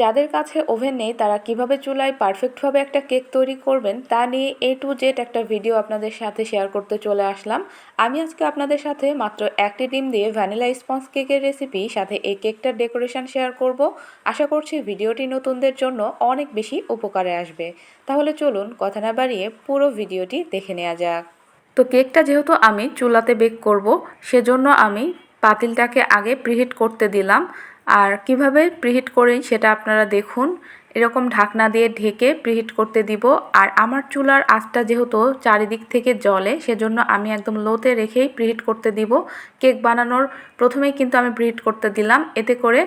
যাদের কাছে ওভেন নেই, তারা কীভাবে চুলায় পারফেক্টভাবে একটা কেক তৈরি করবেন, তা নিয়ে এ টু জেড একটা ভিডিও আপনাদের সাথে শেয়ার করতে চলে আসলাম। আমি আজকে আপনাদের সাথে মাত্র একটি ডিম দিয়ে ভ্যানিলা স্পঞ্জ কেকের রেসিপি সাথে এই কেকটার ডেকোরেশন শেয়ার করব। আশা করছি ভিডিওটি নতুনদের জন্য অনেক বেশি উপকারে আসবে। তাহলে চলুন কথা না বাড়িয়ে পুরো ভিডিওটি দেখে নেওয়া যাক। তো কেকটা যেহেতু আমি চুলাতে বেক করব, সেজন্য আমি পাতিলটাকে আগে প্রিহিট করতে দিলাম। আর কীভাবে প্রিহিট করি সেটা আপনারা দেখুন। এরকম ঢাকনা দিয়ে ঢেকে প্রিহিট করতে দিব। আর আমার চুলার আঁচটা যেহেতু চারিদিক থেকে জলে সেজন্য আমি একদম লোতে রেখেই প্রিহিট করতে দিব। কেক বানানোর প্রথমেই কিন্তু আমি প্রিহিট করতে দিলাম। এতে করে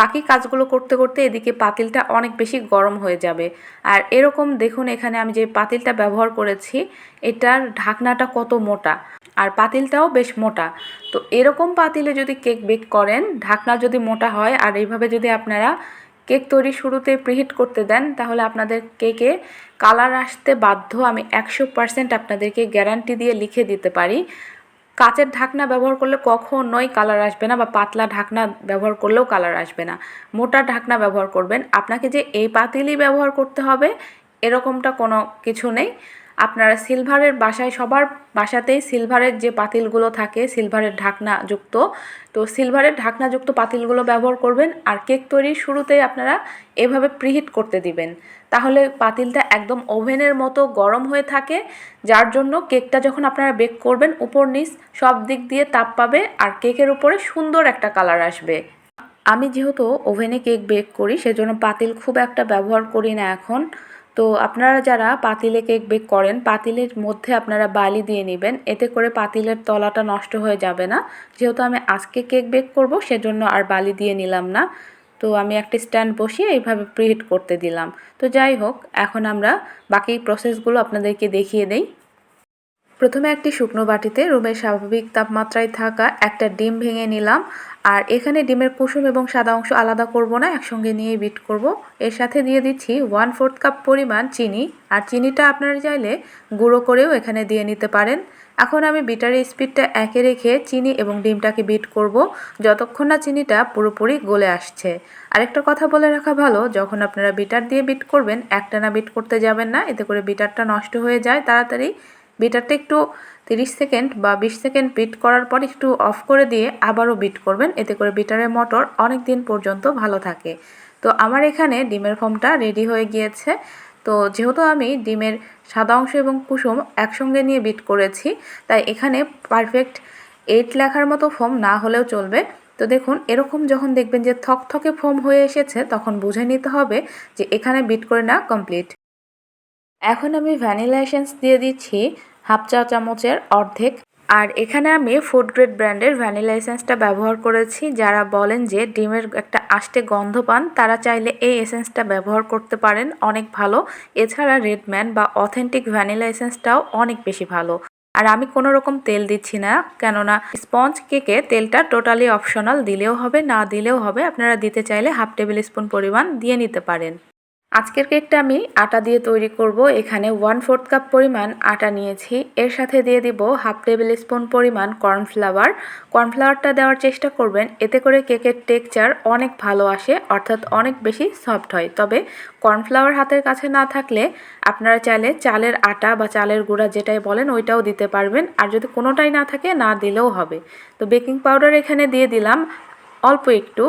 বাকি কাজগুলো করতে করতে এদিকে পাতিলটা অনেক বেশি গরম হয়ে যাবে। আর এরকম দেখুন এখানে আমি যে পাতিলটা ব্যবহার করেছি, এটার ঢাকনাটা কত মোটা। আর পাতিলটাও বেশ মোটা। তো এরকম পাতিলে যদি কেক বেক করেন, ঢাকনা যদি মোটা হয় আর এইভাবে যদি আপনারা কেক তৈরি শুরুতে প্রিহিট করতে দেন, তাহলে আপনাদের কেকে কালার আসতে বাধ্য আমি একশো পারসেন্ট আপনাদেরকে গ্যারান্টি দিয়ে লিখে দিতে পারি। কাচের ঢাকনা ব্যবহার করলে কখনোই কালার আসবে না বা পাতলা ঢাকনা ব্যবহার করলেও কালার আসবে না। মোটা ঢাকনা ব্যবহার করবেন। আপনাকে যে এই পাতিলই ব্যবহার করতে হবে, এরকমটা কোনো কিছু নেই। আপনারা সিলভারের বাসায়, সবার বাসাতেই সিলভারের যে পাতিলগুলো থাকে, সিলভারের ঢাকনা যুক্ত তো সিলভারের ঢাকনাযুক্ত পাতিলগুলো ব্যবহার করবেন আর কেক তৈরির শুরুতেই আপনারা এভাবে প্রিহিট করতে দিবেন। তাহলে পাতিলটা একদম ওভেনের মতো গরম হয়ে থাকে, যার জন্য কেকটা যখন আপনারা বেক করবেন, উপর নিচ সব দিক দিয়ে তাপ পাবে আর কেকের উপরে সুন্দর একটা কালার আসবে। আমি যেহেতু ওভেনে কেক বেক করি, সেজন্য পাতিল খুব একটা ব্যবহার করি না এখন। তো আপনারা যারা পাতিলে কেক বেক করেন, পাতিলের মধ্যে আপনারা বালি দিয়ে নেবেন। এতে করে পাতিলের তলাটা নষ্ট হয়ে যাবে না। যেহেতু আমি আজকে কেক বেক করব, সেজন্য আর বালি দিয়ে নিলাম না। তো আমি একটা স্ট্যান্ড বসিয়ে এইভাবে প্রিহিট করতে দিলাম। তো যাই হোক, এখন আমরা বাকি প্রসেসগুলো আপনাদেরকে দেখিয়ে দেই। প্রথমে একটি শুকনো বাটিতে রুমের স্বাভাবিক তাপমাত্রায় থাকা একটা ডিম ভেঙে নিলাম, আর এখানে ডিমের কুসুম এবং সাদা অংশ আলাদা করব না, একসঙ্গে নিয়ে বিট করব। এর সাথে দিয়ে দিচ্ছি ওয়ান ফোর্থ কাপ পরিমাণ চিনি, আর চিনিটা আপনারা চাইলে গুঁড়ো করেও এখানে দিয়ে নিতে পারেন। এখন আমি বিটারের স্পিডটা একে রেখে চিনি এবং ডিমটাকে বিট করব, যতক্ষণ না চিনিটা পুরোপুরি গলে আসছে। আরেকটা কথা বলে রাখা ভালো, যখন আপনারা বিটার দিয়ে বিট করবেন, একটানা বিট করতে যাবেন না, এতে করে বিটারটা নষ্ট হয়ে যায়, তাড়াতাড়ি বিটারটা একটু 30 সেকেন্ড বা 20 সেকেন্ড বিট করার পর একটু অফ করে দিয়ে আবারও বিট করবেন। এতে করে বিটারের মোটর অনেক দিন পর্যন্ত ভালো থাকে। তো আমার এখানে ডিমের ফর্মটা রেডি হয়ে গিয়েছে। তো যেহেতু আমি ডিমের সাদা অংশ এবং কুসুম একসঙ্গে নিয়ে বিট করেছি, তাই এখানে পারফেক্ট এইট লেখার মতো ফোম না হলেও চলবে। তো দেখুন, এরকম যখন দেখবেন যে থকথকে ফোম হয়ে এসেছে, তখন বুঝে নিতে হবে যে এখানে বিট করে না কমপ্লিট। এখন আমি ভ্যানিলা এসেন্স দিয়ে দিচ্ছি হাফ চা চামচের অর্ধেক। আর এখানে আমি ফুড গ্রেড ব্র্যান্ডের ভ্যানিলা এসেন্সটা ব্যবহার করেছি। যারা বলেন যে ডিমের একটা আষ্টে গন্ধ পান, তারা চাইলে এই এসেন্সটা ব্যবহার করতে পারেন, অনেক ভালো। এছাড়া রেডম্যান বা অথেন্টিক ভ্যানিলা এসেন্সটাও অনেক বেশি ভালো। আর আমি কোনো রকম তেল দিচ্ছি না, কেননা স্পঞ্জ কেকে তেলটা টোটালি অপশনাল দিলেও হবে, না দিলেও হবে। আপনারা দিতে চাইলে হাফ টেবিল স্পুন পরিমাণ দিয়ে নিতে পারেন। আজকের কেকটা আমি আটা দিয়ে তৈরি করব। এখানে ওয়ান ফোর্থ কাপ পরিমাণ আটা নিয়েছি। এর সাথে দিয়ে দিব হাফ টেবিল স্পুন পরিমাণ কর্নফ্লাওয়ার কর্নফ্লাওয়ারটা দেওয়ার চেষ্টা করবেন। এতে করে কেকের টেক্সচার অনেক ভালো আসে, অর্থাৎ অনেক বেশি সফট হয়। তবে কর্নফ্লাওয়ার হাতের কাছে না থাকলে আপনারা চাইলে চালের আটা বা চালের গুঁড়া যেটাই বলেন ওইটাও দিতে পারবেন। আর যদি কোনোটাই না থাকে, না দিলেও হবে। তো বেকিং পাউডার এখানে দিয়ে দিলাম অল্প একটু,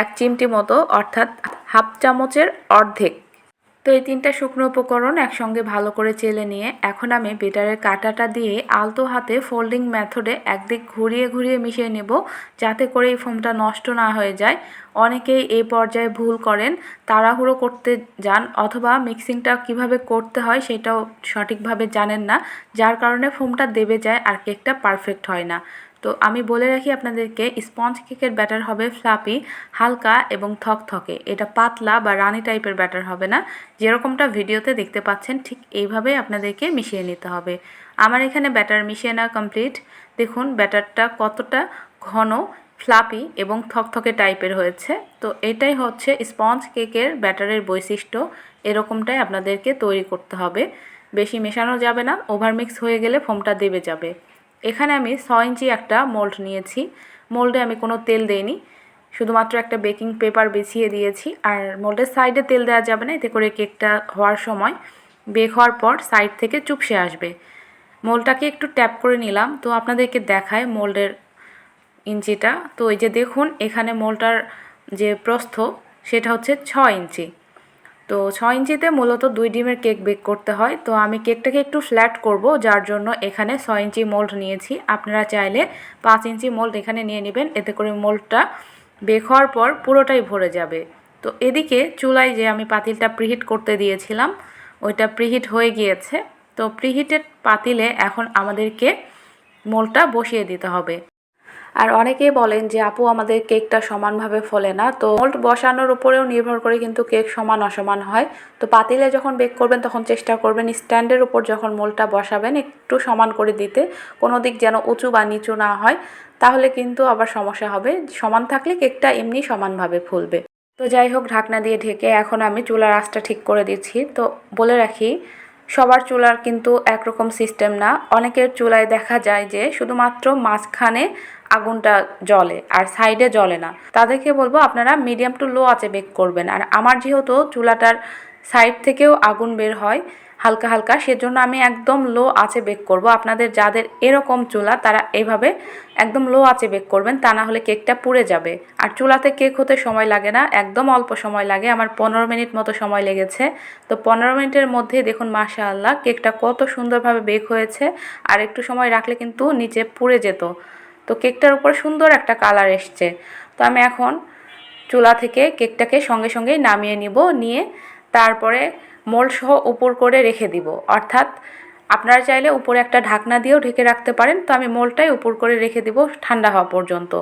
এক চিমটি মতো, অর্থাৎ হাফ চামচের অর্ধেক। তো এই তিনটা শুকনো উপকরণ একসঙ্গে ভালো করে চেলে নিয়ে এখন আমি বেটারের কাটাটা দিয়ে আলতো হাতে ফোল্ডিং মেথডে একদিক ঘুরিয়ে ঘুরিয়ে মিশিয়ে নেব যাতে করে এই ফোমটা নষ্ট না হয়ে যায়। অনেকেই এই পর্যায়ে ভুল করেন, তাড়াহুড়ো করতে যান অথবা মিক্সিংটা কীভাবে করতে হয় সেটাও সঠিকভাবে জানেন না, যার কারণে ফোমটা দেবে যায় আর কেকটা পারফেক্ট হয় না। তো আমি বলে রাখি আপনাদেরকে স্পঞ্জ কেকের ব্যাটার হবে ফ্লাপি হালকা এবং থকথকে। এটা পাতলা বা রানি টাইপের ব্যাটার হবে না। যেরকমটা ভিডিওতে দেখতে পাচ্ছেন, ঠিক এইভাবে আপনাদেরকে মিশিয়ে নিতে হবে। আমার এখানে ব্যাটার মিশিয়ে নেওয়া কমপ্লিট দেখুন ব্যাটারটা কতটা ঘন ফ্লাপি এবং থকথকে টাইপের হয়েছে। তো এটাই হচ্ছে স্পঞ্জ কেকের ব্যাটারের বৈশিষ্ট্য। এরকমটাই আপনাদেরকে তৈরি করতে হবে। বেশি মেশানো যাবে না। ওভারমিক্স হয়ে গেলে ফোমটা দেবে যাবে। এখানে আমি ছ ইঞ্চি একটা মোল্ড নিয়েছি। মোল্ডে আমি কোনো তেল দেইনি। শুধুমাত্র একটা বেকিং পেপার বিছিয়ে দিয়েছি। আর মোল্ডের সাইডে তেল দেওয়া যাবে না, এতে করে কেকটা হওয়ার সময় বেক হওয়ার পর সাইড থেকে চুপসে আসবে। মোলটাকে একটু ট্যাপ করে নিলাম। তো আপনাদেরকে দেখায় মোল্ডের ইঞ্চিটা। তো এই যে দেখুন, এখানে মোলটার যে প্রস্থ, সেটা হচ্ছে ছ ইঞ্চি। তো ছ ইঞ্চিতে মূলত দুই ডিমের কেক বেক করতে হয়। তো আমি কেকটাকে একটু ফ্ল্যাট করব, যার জন্য এখানে ছ ইঞ্চি মোল্ড নিয়েছি। আপনারা চাইলে পাঁচ ইঞ্চি মোল্ড এখানে নিয়ে নেবেন, এতে করে মোল্ডটা বেক হওয়ার পর পুরোটাই ভরে যাবে। তো এদিকে চুলায় যে আমি পাতিলটা প্রিহিট করতে দিয়েছিলাম, ওইটা প্রিহিট হয়ে গিয়েছে। তো প্রিহিটেড পাতিলে এখন আমাদেরকে মোলটা বসিয়ে দিতে হবে। আর অনেকেই বলেন যে, আপু, আমাদের কেকটা সমানভাবে ফলে না। তো মোল্ড বসানোর উপরেও নির্ভর করে কিন্তু কেক সমান, অসমান হয়। তো পাতিলে যখন বেক করবেন, তখন চেষ্টা করবেন স্ট্যান্ডের উপর যখন মোলটা বসাবেন, একটু সমান করে দিতে। কোনো দিক যেন উঁচু বা নিচু না হয়, তাহলে কিন্তু আবার সমস্যা হবে। সমান থাকলে কেকটা এমনি সমানভাবে ফুলবে। তো যাই হোক, ঢাকনা দিয়ে ঢেকে এখন আমি চুলার আঁচটা ঠিক করে দিচ্ছি। তো বলে রাখি সবার চুলার কিন্তু একরকম সিস্টেম না। অনেকের চুলায় দেখা যায় যে শুধুমাত্র মাঝখানে আগুনটা জ্বলে আর সাইডে জলে না। তাদেরকে বলব আপনারা মিডিয়াম টু লো আছে বেক করবেন। আর আমার যেহেতু চুলাটার সাইড থেকেও আগুন বের হয় হালকা হালকা, সেজন্য আমি একদম লো আছে বেক করব। আপনাদের যাদের এরকম চুলা, তারা এভাবে একদম লো আছে বেক করবেন, তা না হলে কেকটা পুড়ে যাবে। আর চুলাতে কেক হতে সময় লাগে না, একদম অল্প সময় লাগে। আমার পনেরো মিনিট মতো সময় লেগেছে। তো পনেরো মিনিটের মধ্যে দেখুন মাশা আল্লাহ কেকটা কত সুন্দরভাবে বেক হয়েছে। আর একটু সময় রাখলে কিন্তু নিচে পুড়ে যেত। তো কেকটার উপর সুন্দর একটা কালার এসছে। তো আমি এখন চুলা থেকে কেকটাকে সঙ্গে সঙ্গেই নামিয়ে নিব, নিয়ে তারপরে মোল্ড সহ উপর করে রেখে দিব। অর্থাৎ আপনারা চাইলে উপরে একটা ঢাকনা দিয়েও ঢেকে রাখতে পারেন। তো আমি মোলটাই উপর করে রেখে দিব ঠান্ডা হওয়া পর্যন্ত।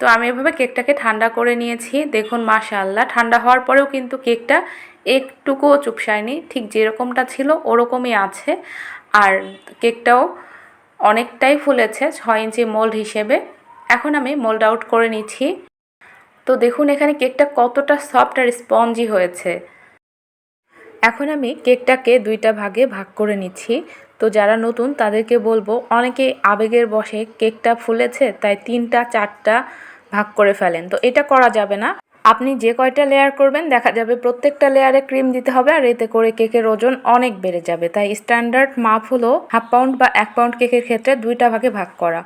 তো আমি এভাবে কেকটাকে ঠান্ডা করে নিয়েছি। দেখুন, মাশাআল্লাহ, ঠান্ডা হওয়ার পরেও কিন্তু কেকটা একটুকুও চুপসায়নি। ঠিক যেরকমটা ছিল, ওরকমই আছে। আর কেকটাও অনেকটাই ফুলেছে, ছয় ইঞ্চি মোল্ড হিসেবে। এখন আমি মোল্ড আউট করে নিচ্ছি। তো দেখুন, এখানে কেকটা কতটা সফট আর স্পঞ্জি হয়েছে। এখন আমি কেকটাকে দুইটা ভাগে ভাগ করে নিচ্ছি। তো যারা নতুন, তাদেরকে বলব, অনেকে আবেগের বসে কেকটা ফুলেছে, তাই তিনটা, চারটা ভাগ করে ফেলেন। তো এটা করা যাবে না। আপনি যে কয়টা লেয়ার করবেন, দেখা যাবে প্রত্যেকটা লেয়ারে ক্রিম দিতে হবে আর এতে করে কেকের ওজন অনেক বেড়ে যাবে। তাই স্ট্যান্ডার্ড মাপ হলো হাফ পাউন্ড বা এক পাউন্ড কেকের ক্ষেত্রে দুইটা ভাগে ভাগ করা।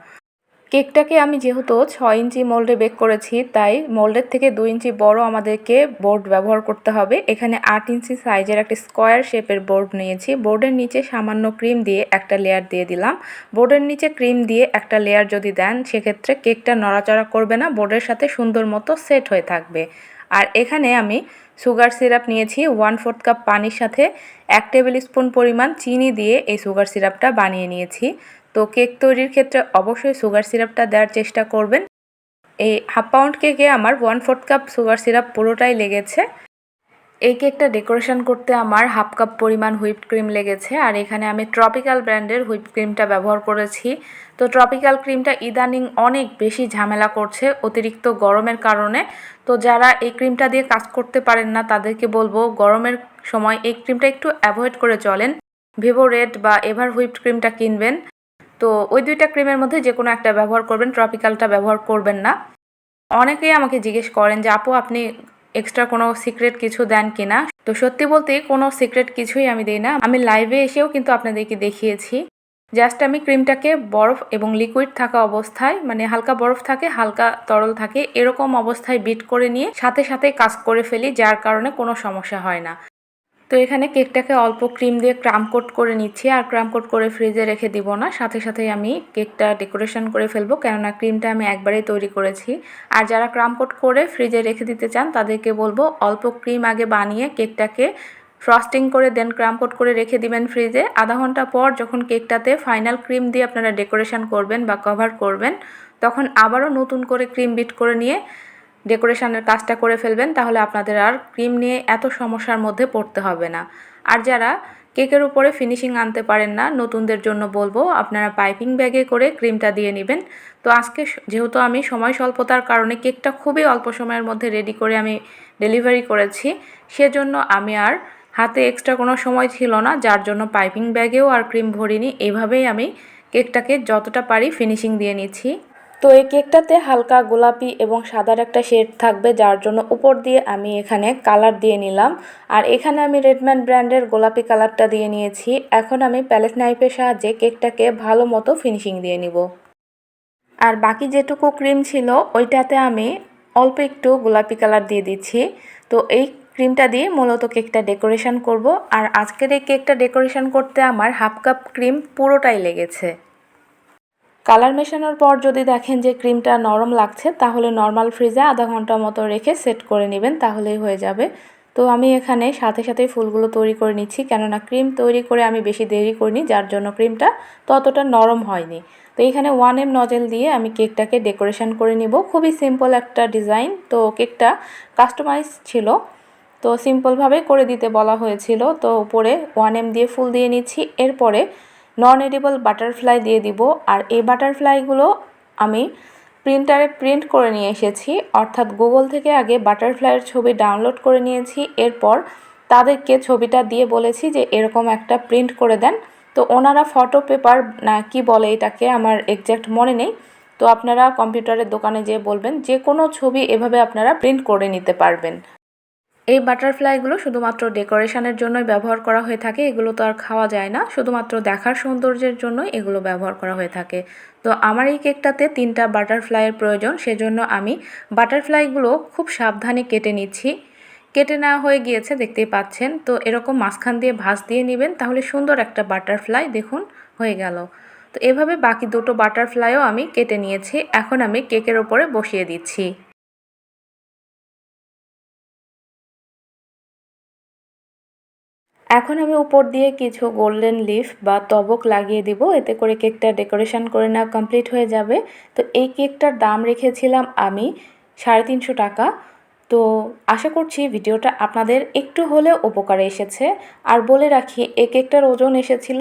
কেকটাকে আমি যেহেতু ছয় ইঞ্চি মোল্ডে বেক করেছি, তাই মোল্ডের থেকে দুই ইঞ্চি বড় আমাদেরকে বোর্ড ব্যবহার করতে হবে। এখানে আট ইঞ্চি সাইজের একটা স্কোয়ার শেপের বোর্ড নিয়েছি। বোর্ডের নিচে সামান্য ক্রিম দিয়ে একটা লেয়ার দিয়ে দিলাম। বোর্ডের নিচে ক্রিম দিয়ে একটা লেয়ার যদি দেন, সেক্ষেত্রে কেকটা নড়াচড়া করবে না, বোর্ডের সাথে সুন্দর মতো সেট হয়ে থাকবে। আর এখানে আমি সুগার সিরাপ নিয়েছি ওয়ান ফোর্থ কাপ পানির সাথে, এক টেবিল স্পুন পরিমাণ চিনি দিয়ে এই সুগার সিরাপটা বানিয়ে নিয়েছি। তো কেক তৈরির ক্ষেত্রে অবশ্যই সুগার সিরাপটা দেওয়ার চেষ্টা করবেন। এই হাফ পাউন্ড কেকে আমার one fourth cup sugar syrup পুরোটাই লেগেছে। এই কেকটা ডেকোরেশন করতে আমার হাফ কাপ পরিমাণ হুইপড ক্রিম লেগেছে আর এখানে আমি ট্রপিক্যাল ব্র্যান্ডের হুইপ ক্রিমটা ব্যবহার করেছি। তো ট্রপিক্যাল ক্রিমটা ইদানিং অনেক বেশি ঝামেলা করছে অতিরিক্ত গরমের কারণে। তো যারা এই ক্রিমটা দিয়ে কাজ করতে পারেন না, তাদেরকে বলব গরমের সময় এই ক্রিমটা একটু অ্যাভয়েড করে চলেন। ভিভো রেড বা এভার হুইপড ক্রিমটা কিনবেন। তো ওই দুইটা ক্রিমের মধ্যে যে কোনো একটা ব্যবহার করবেন, ট্রপিক্যালটা ব্যবহার করবেন না। অনেকেই আমাকে জিজ্ঞেস করেন যে, আপু, আপনি এক্সট্রা কোনো সিক্রেট কিছু দেন কিনা। তো সত্যি বলতে কোনো সিক্রেট কিছুই আমি দিই না। আমি লাইভে এসেও কিন্তু আপনাদেরকে দেখিয়েছি। জাস্ট আমি ক্রিমটাকে বরফ এবং লিকুইড থাকা অবস্থায় মানে হালকা বরফ থাকে, হালকা তরল থাকে, এরকম অবস্থায় বিট করে নিয়ে সাথে সাথে কাজ করে ফেলি, যার কারণে কোনো সমস্যা হয় না। তো এখানে কেকটাকে অল্প ক্রিম দিয়ে ক্রাম কোট করে নিচ্ছি আর ক্রাম কোট করে ফ্রিজে রেখে দিব না। সাথে সাথেই আমি কেকটা ডেকোরেশন করে ফেলব, কেননা ক্রিমটা আমি একবারেই তৈরি করেছি। আর যারা ক্রাম কোট করে ফ্রিজে রেখে দিতে চান, তাদেরকে বলব অল্প ক্রিম আগে বানিয়ে কেকটাকে ফ্রস্টিং করে দেন ক্রাম কোট করে রেখে দিবেন ফ্রিজে। আধা ঘণ্টা পর যখন কেকটাতে ফাইনাল ক্রিম দিয়ে আপনারা ডেকোরেশন করবেন বা কভার করবেন, তখন আবারও নতুন করে ক্রিম বিট করে নিয়ে ডেকোরেশনের কাজটা করে ফেলবেন, তাহলে আপনাদের আর ক্রিম নিয়ে এত সমস্যার মধ্যে পড়তে হবে না। আর যারা কেকের উপরে ফিনিশিং আনতে পারেন না, নতুনদের জন্য বলব, আপনারা পাইপিং ব্যাগে করে ক্রিমটা দিয়ে নেবেন। তো আজকে যেহেতু আমি সময় স্বল্পতার কারণে কেকটা খুবই অল্প সময়ের মধ্যে রেডি করে আমি ডেলিভারি করেছি, সেজন্য আমি আর হাতে এক্সট্রা কোনো সময় ছিল না, যার জন্য পাইপিং ব্যাগেও আর ক্রিম ভরিনি। এভাবেই আমি কেকটাকে যতটা পারি ফিনিশিং দিয়ে নিচ্ছি। তো এই কেকটাতে হালকা গোলাপি এবং সাদার একটা শেড থাকবে, যার জন্য উপর দিয়ে আমি এখানে কালার দিয়ে নিলাম। আর এখানে আমি রেডম্যান ব্র্যান্ডের গোলাপি কালারটা দিয়ে নিয়েছি। এখন আমি প্যালেট নাইফের সাহায্যে কেকটাকে ভালো মতো ফিনিশিং দিয়ে নিব। আর বাকি যেটুকু ক্রিম ছিল, ওইটাতে আমি অল্প একটু গোলাপি কালার দিয়ে দিচ্ছি। তো এই ক্রিমটা দিয়ে মূলত কেকটা ডেকোরেশন করব। আর আজকের এই কেকটা ডেকোরেশন করতে আমার হাফ কাপ ক্রিম পুরোটাই লেগেছে। কালার মেশানোর পর যদি দেখেন যে ক্রিমটা নরম লাগছে, তাহলে নর্মাল ফ্রিজে আধা ঘণ্টা মতো রেখে সেট করে নেবেন, তাহলেই হয়ে যাবে। তো আমি এখানে সাথে সাথেই ফুলগুলো তৈরি করে নিচ্ছি, কেননা ক্রিম তৈরি করে আমি বেশি দেরি করিনি, যার জন্য ক্রিমটা ততটা নরম হয়নি। তো এখানে ওয়ান এম নজেল দিয়ে আমি কেকটাকে ডেকোরেশন করে নিব। খুবই সিম্পল একটা ডিজাইন, তো কেকটা কাস্টমাইজ ছিল, তো সিম্পলভাবে করে দিতে বলা হয়েছিল। তো উপরে ওয়ান এম দিয়ে ফুল দিয়ে নিচ্ছি, এরপরে নন এডিবল বাটারফ্লাই দিয়ে দিব। আর এই বাটারফ্লাইগুলো আমি প্রিন্টারে প্রিন্ট করে নিয়ে এসেছি। অর্থাৎ গুগল থেকে আগে বাটারফ্লাইয়ের ছবি ডাউনলোড করে নিয়েছি। এরপর তাদেরকে ছবিটা দিয়ে বলেছি যে এরকম একটা প্রিন্ট করে দেন। তো ওনারা ফটো পেপার না কি বলে এটাকে আমার এক্স্যাক্ট মনে নেই। তো আপনারা কম্পিউটারের দোকানে যেয়ে বলবেন, যে কোনো ছবি এভাবে আপনারা প্রিন্ট করে নিতে পারবেন। এই বাটারফ্লাইগুলো শুধুমাত্র ডেকোরেশনের জন্যই ব্যবহার করা হয়ে থাকে, এগুলো তো আর খাওয়া যায় না। শুধুমাত্র দেখার সৌন্দর্যের জন্যই এগুলো ব্যবহার করা হয়ে থাকে। তো আমার এই কেকটাতে তিনটা বাটারফ্লাইয়ের প্রয়োজন, সেজন্য আমি বাটারফ্লাইগুলো খুব সাবধানে কেটে নিচ্ছি। কেটে নেওয়া হয়ে গিয়েছে, দেখতেই পাচ্ছেন। তো এরকম মাঝখান দিয়ে ভাঁজ দিয়ে নেবেন, তাহলে সুন্দর একটা বাটারফ্লাই দেখুন, হয়ে গেল। তো এভাবে বাকি দুটো বাটারফ্লাইও আমি কেটে নিয়েছি, এখন আমি কেকের ওপরে বসিয়ে দিচ্ছি। এখন আমি উপর দিয়ে কিছু গোল্ডেন লিফ বা তবক লাগিয়ে দিব। এতে করে কেকটা ডেকোরেশন করে নেওয়া কমপ্লিট হয়ে যাবে। তো এই কেকটার দাম রেখেছিলাম আমি সাড়ে তিনশো টাকা। তো আশা করছি ভিডিওটা আপনাদের একটু হলেও উপকারে এসেছে। আর বলে রাখি, এই কেকটার ওজন এসেছিল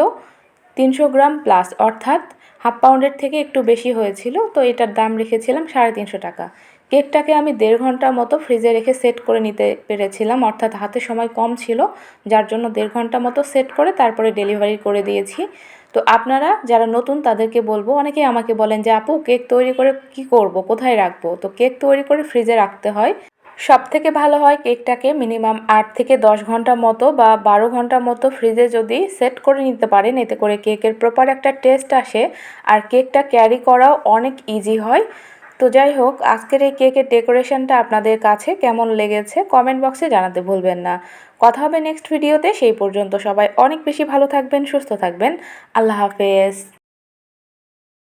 তিনশো গ্রাম প্লাস অর্থাৎ হাফ পাউন্ডের থেকে একটু বেশি হয়েছিল। তো এটার দাম রেখেছিলাম সাড়ে তিনশো টাকা। কেকটাকে আমি দেড় ঘণ্টা মতো ফ্রিজে রেখে সেট করে নিতে পেরেছিলাম, অর্থাৎ হাতে সময় কম ছিল, যার জন্য দেড় ঘণ্টা মতো সেট করে তারপরে ডেলিভারি করে দিয়েছি। তো আপনারা যারা নতুন তাদেরকে বলব, অনেকেই আমাকে বলেন যে, আপু, কেক তৈরি করে কি করব? কোথায় রাখব? তো কেক তৈরি করে ফ্রিজে রাখতে হয়। সব থেকে ভালো হয় কেকটাকে মিনিমাম আট থেকে দশ ঘণ্টা মতো বা বারো ঘণ্টা মতো ফ্রিজে যদি সেট করে নিতে পারেন, এতে করে কেকের প্রপার একটা টেস্ট আসে, আর কেকটা ক্যারি করাও অনেক ইজি হয়। তো যাই হোক, আজকের এই কেকের ডেকোরেশনটা আপনাদের কাছে কেমন লেগেছে কমেন্ট বক্সে জানাতে ভুলবেন না। কথা হবে নেক্সট ভিডিওতে, সেই পর্যন্ত সবাই অনেক বেশি ভালো থাকবেন, সুস্থ থাকবেন। আল্লাহ হাফেজ।